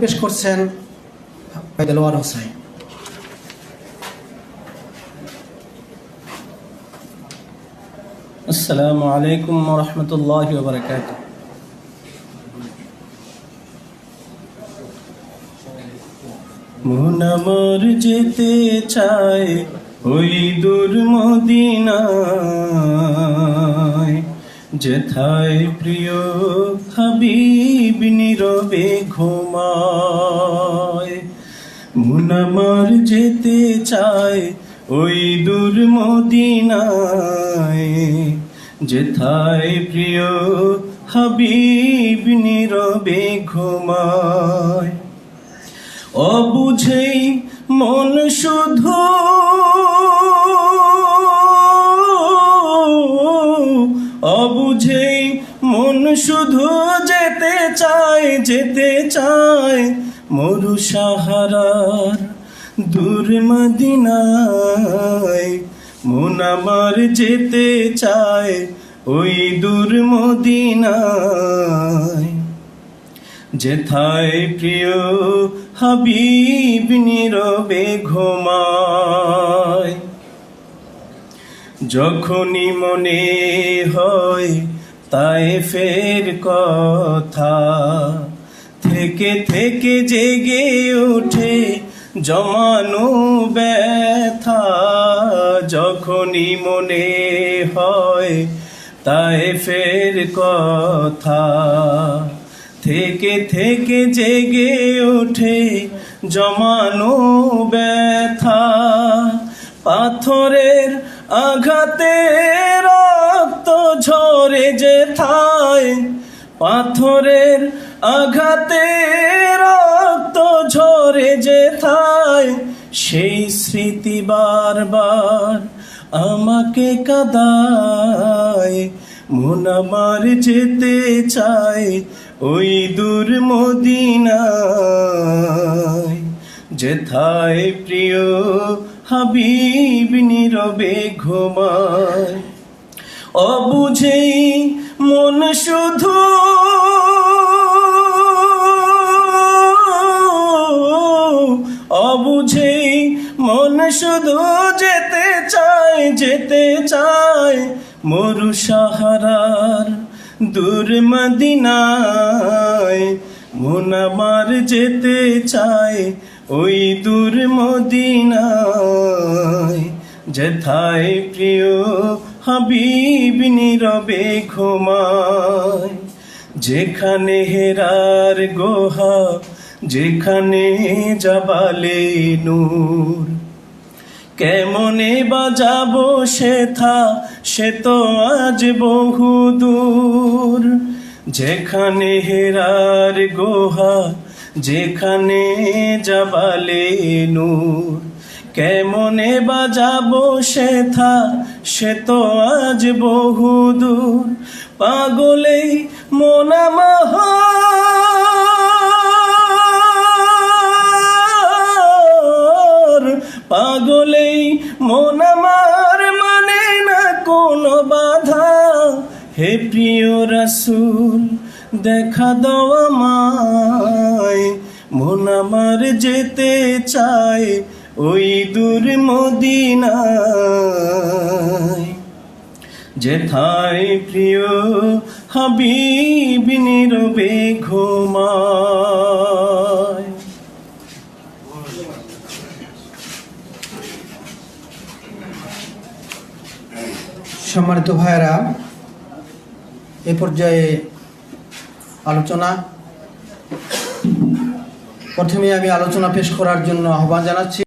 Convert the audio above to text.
পেশ করছেন দেলোয়ার হোসাইন আসসালামু আলাইকুম রহমতুল্লাহ বারকাত মন আমার যেতে চায় ওই দূর মদিনা। যেথায় প্রিয় হাবিব নীরবে ঘুমায় মন আমার যেতে চায় ওই দূর মদিনায়। যেথায় প্রিয় হাবিব নীরবে ঘুমায়, অবুঝেই মন শুধু শুধু যেতে চায় যেতে চায় মরু সাহারার দূর মদিনায়। মন আমার যেতে চায় ওই দূর মদিনায়। যেথায় প্রিয় হাবিব নীরবে ঘুমায়, যখনই মনে হয় তাই ফের কথা। থেকে থেকে জেগে ওঠে জমানো ব্যথা, যখনই মনে হয় তাই ফের কথা। থেকে থেকে জেগে ওঠে জমানো ব্যথা, পাথরের আঘাতে ঝরে যে থায় পাথরের আঘাতে রক্ত ঝরে যে থায় সেই স্মৃতি বারবার আমাকে কাদায়। মন আমার যেতে চায় ওই দূর মদিনায়। যেথায় প্রিয় হাবিব নীরবে ঘুমায়। অবুঝেই মন শুধু অবুঝেই মন শুধু যেতে চায় যেতে চায় মরু সাহারার দূর মদিনায়। মন আমার যেতে চায় ওই দূর মদিনায়। যেথায় প্রিয় হাবিব নীরবে ঘুমায়। যেখানে হেরার গোহা, যেখানে যাবালে নূর। কেমনে বাজাবো সেথা, সে তো আজ বহু দূর। যেখানে হেরার গোহা, যেখানে যাবালে নূর। কেমনে বাজাবো সেথা? সে তো আজ বহু দূর পাগলেই মোনামার পাগলেই মন আমার মানে না কোনো বাধা। হে প্রিয় রাসূল, দেখা দাও আমায়। মন আমার যেতে চায় ওই দূর মদিনায়। যেথায় প্রিয় হাবিব নীরবে ঘুমায়। সম্মানিত ভাইয়েরা, এ পর্যায়ে আলোচনা। প্রথমে আমি আলোচনা পেশ করার জন্য আহ্বান জানাচ্ছি।